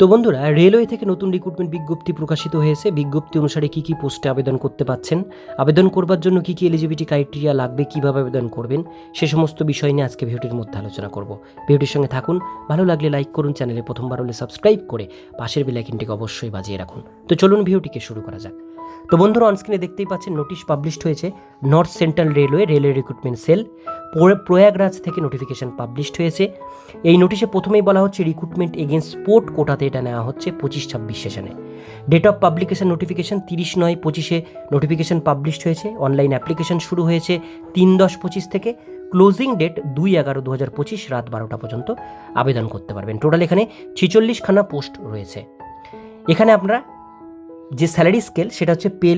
তো বন্ধুরা, রেলওয়ে থেকে নতুন রিক্রুটমেন্ট বিজ্ঞপ্তি প্রকাশিত হয়েছে। বিজ্ঞপ্তি অনুসারে কি কি পোস্টে আবেদন করতে পাচ্ছেন? আবেদন করবার জন্য কি কি এলিজিবিলিটি ক্রাইটেরিয়া লাগবে? কীভাবে আবেদন করবেন? সে সমস্ত বিষয় নিয়ে আজকে ভিডিওটির মধ্যে আলোচনা করব। ভিডিওটির সঙ্গে থাকুন, ভালো লাগলে লাইক করুন, চ্যানেলে প্রথমবার হলে সাবস্ক্রাইব করে পাশের বেলাইকিনটিকে অবশ্যই বাজিয়ে রাখুন। তো চলুন ভিডিওটিকে শুরু করা যাক। তো বন্ধুরা অনস্ক্রিনে দেখতেই পাচ্ছেন নোটিশ পাবলিশড হয়েছে north central railway railway recruitment cell Prayagraj থেকে নোটিফিকেশন পাবলিশড হয়েছে। এই নোটিশে প্রথমেই বলা হচ্ছে রিক্রুটমেন্ট এগেনস্ট স্পোর্ট কোটাতে এটা নেওয়া হচ্ছে পঁচিশ ছাব্বিশ সেশনে। ডেট অফ পাবলিকেশন নোটিফিকেশন তিরিশ নয় পঁচিশে নোটিফিকেশন পাবলিশড হয়েছে। অনলাইন অ্যাপ্লিকেশন শুরু হয়েছে তিন দশ পঁচিশ থেকে। ক্লোজিং ডেট দুই এগারো দু হাজার পঁচিশ রাত বারোটা পর্যন্ত আবেদন করতে পারবেন। টোটাল এখানে ছেচল্লিশখানা পোস্ট রয়েছে। এখানে আপনারা যে স্যালারি স্কেল সেটা হচ্ছে পে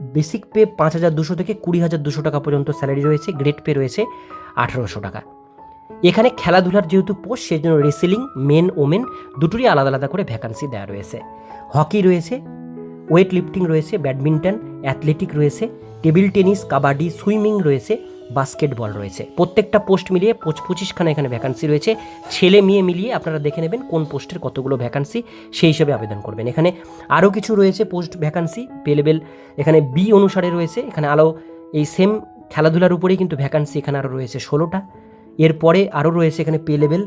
বেসিক পে পাঁচ হাজার দুশো থেকে কুড়ি হাজার দুশো টাকা পর্যন্ত স্যালারি রয়েছে, গ্রেড পে রয়েছে আঠারোশো টাকা। এখানে খেলাধুলার যেহেতু পোস্ট সেই জন্য রেসলিং, মেন, ওমেন দুটোরই আলাদা আলাদা করে ভ্যাকান্সি দেওয়া রয়েছে। হকি রয়েছে ওয়েট লিফটিং রয়েছে, ব্যাডমিন্টন, অ্যাথলেটিক রয়েছে, টেবিল টেনিস, কাবাডি, সুইমিং রয়েছে বাস্কেটবল রয়েছে। প্রত্যেকটা পোস্ট মিলিয়ে পঁচ পঁচিশখানা এখানে ভ্যাকান্সি রয়েছে। ছেলে মেয়ে মিলিয়ে আপনারা দেখে নেবেন কোন পোস্টের কতগুলো ভ্যাকান্সি সেই হিসেবে আবেদন করবেন। এখানে আরও কিছু রয়েছে পোস্ট ভ্যাকান্সি পে লেভেল এখানে বি অনুসারে রয়েছে, এখানে আলো এই সেম খেলাধুলার উপরেই কিন্তু ভ্যাকান্সি এখানে আরও রয়েছে ষোলোটা। এরপরে আরও রয়েছে এখানে পে লেভেল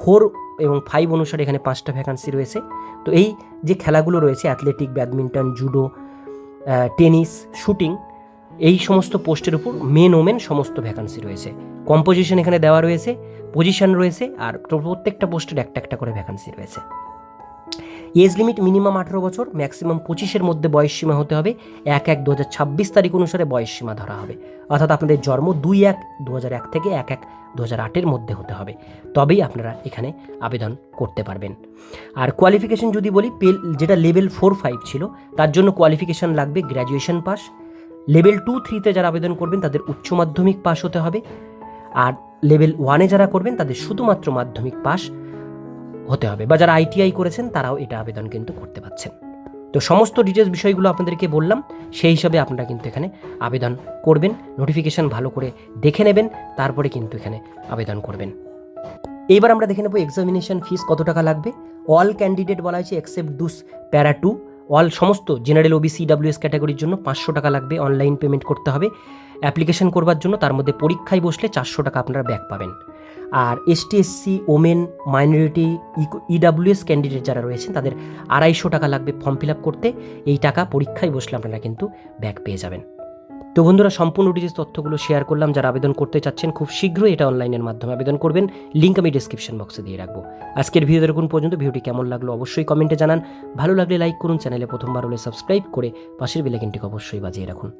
ফোর এবং ফাইভ অনুসারে এখানে পাঁচটা ভ্যাকান্সি রয়েছে। তো এই যে খেলাগুলো রয়েছে athletic badminton judo tennis shooting এই সমস্ত পোস্টের উপর মেন ওমেন সমস্ত ভ্যাকান্সি রয়েছে। কম্পোজিশন এখানে দেওয়া রয়েছে পজিশন রয়েছে আর প্রত্যেকটা পোস্টের একটা একটা করে ভ্যাকান্সি রয়েছে। এজ লিমিট মিনিমাম আঠেরো বছর ম্যাক্সিমাম পঁচিশের মধ্যে বয়স সীমা হতে হবে। এক এক দু হাজার ছাব্বিশ তারিখ অনুসারে বয়স সীমা ধরা হবে। অর্থাৎ আপনাদের জন্ম দুই এক দু হাজার এক থেকে এক এক দু হাজার আটের মধ্যে হতে হবে। তবেই আপনারা এখানে আবেদন করতে পারবেন। আর কোয়ালিফিকেশন যদি বলি পে যেটা লেভেল ফোর ফাইভ ছিল, তার জন্য কোয়ালিফিকেশন লাগবে গ্র্যাজুয়েশন পাস লেভেল টু থ্রিতে যারা আবেদন করবেন, তাদের উচ্চ মাধ্যমিক পাস হতে হবে। আর লেভেল ওয়ানে যারা করবেন, তাদের শুধুমাত্র মাধ্যমিক পাশ হতে হবে। বা যারা আইটিআই করেছেন, তারাও এটা আবেদন কিন্তু করতে পারছেন। তো সমস্ত ডিটেলস বিষয়গুলো আপনাদেরকে বললাম, সেই হিসাবে আপনারা কিন্তু এখানে আবেদন করবেন। নোটিফিকেশান ভালো করে দেখে নেবেন, তারপরে কিন্তু এখানে আবেদন করবেন। এইবার আমরা দেখে নেব এক্সামিনেশন ফিস কত টাকা লাগবে। অল ক্যান্ডিডেট বলা হয়েছে except those para two all সমস্ত জেনারেল ওবিসি ডাব্লিউএস ক্যাটাগরির জন্য পাঁচশো টাকা লাগবে। অনলাইন পেমেন্ট করতে হবে। অ্যাপ্লিকেশন করবার জন্য তার মধ্যে পরীক্ষায় বসলে চারশো টাকা আপনারা ব্যাক পাবেন। আর ST SC women minority EWS candidate যারা রয়েছেন, তাদের আড়াইশো টাকা লাগবে ফর্ম ফিল আপ করতে। এই টাকা পরীক্ষায় বসলে আপনারা কিন্তু ব্যাক পেয়ে যাবেন। তো বন্ধুরা, সম্পূর্ণ ডিটেলস তথ্যগুলো শেয়ার করলাম। যারা আবেদন করতে চাচ্ছেন, খুব শীঘ্রই এটা অনলাইনের মাধ্যমে আবেদন করবেন। লিঙ্ক আমি ডিসক্রিপশন বক্সে দিয়ে রাখব। আজকের ভিডিও দেখুন পর্যন্ত। ভিডিওটি কেমন লাগল অবশ্যই কমেন্টে জানান। ভালো লাগলে লাইক করুন চ্যানেলে প্রথমবার হলে সাবস্ক্রাইব করে পাশের বেলাইকিনটিকে অবশ্যই বাজিয়ে রাখুন।